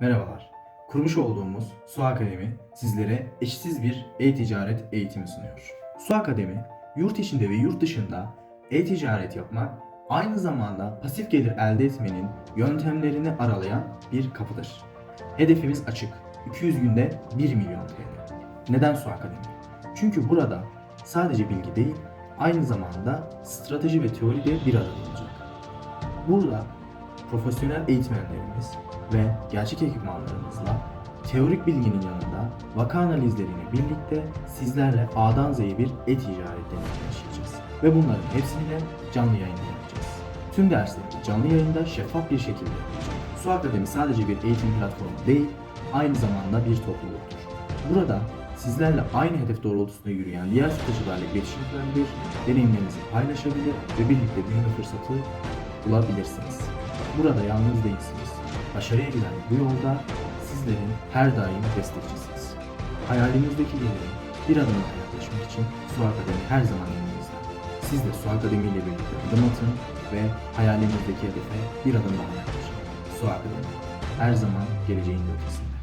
Merhabalar. Kurmuş olduğumuz Su Akademi sizlere eşsiz bir e-ticaret eğitimi sunuyor. Su Akademi, yurt içinde ve yurt dışında e-ticaret yapmak, aynı zamanda pasif gelir elde etmenin yöntemlerini aralayan bir kapıdır. Hedefimiz açık. 200 günde 1 milyon TL. Neden Su Akademi? Çünkü burada sadece bilgi değil, aynı zamanda strateji ve teori de bir arada olacak. Burada profesyonel eğitmenlerimiz ve gerçek ekipmanlarımızla teorik bilginin yanında vaka analizleriyle birlikte sizlerle A'dan Z'ye bir e-ticaret deneyimi yaşayacağız. Ve bunların hepsini de canlı yayında yapacağız. Tüm dersleri canlı yayında şeffaf bir şekilde yapacağız. Su Akademi sadece bir eğitim platformu değil, aynı zamanda bir topluluktur. Burada sizlerle aynı hedef doğrultusunda yürüyen diğer satıcılarla iletişim kurabilir, deneyimlerinizi paylaşabilir ve birlikte büyüme fırsatı bulabilirsiniz. Burada yalnız değilsiniz. Başarıya giden bu yolda sizlerin her daim destekçisiniz. Hayalinizdeki yere bir adım daha yaklaşmak için Su Akademi her zaman yanınızda. Siz de Su Akademi ile birlikte adım atın ve hayalinizdeki hedefe bir adım daha yaklaşın. Su Akademi her zaman geleceğin ötesinde.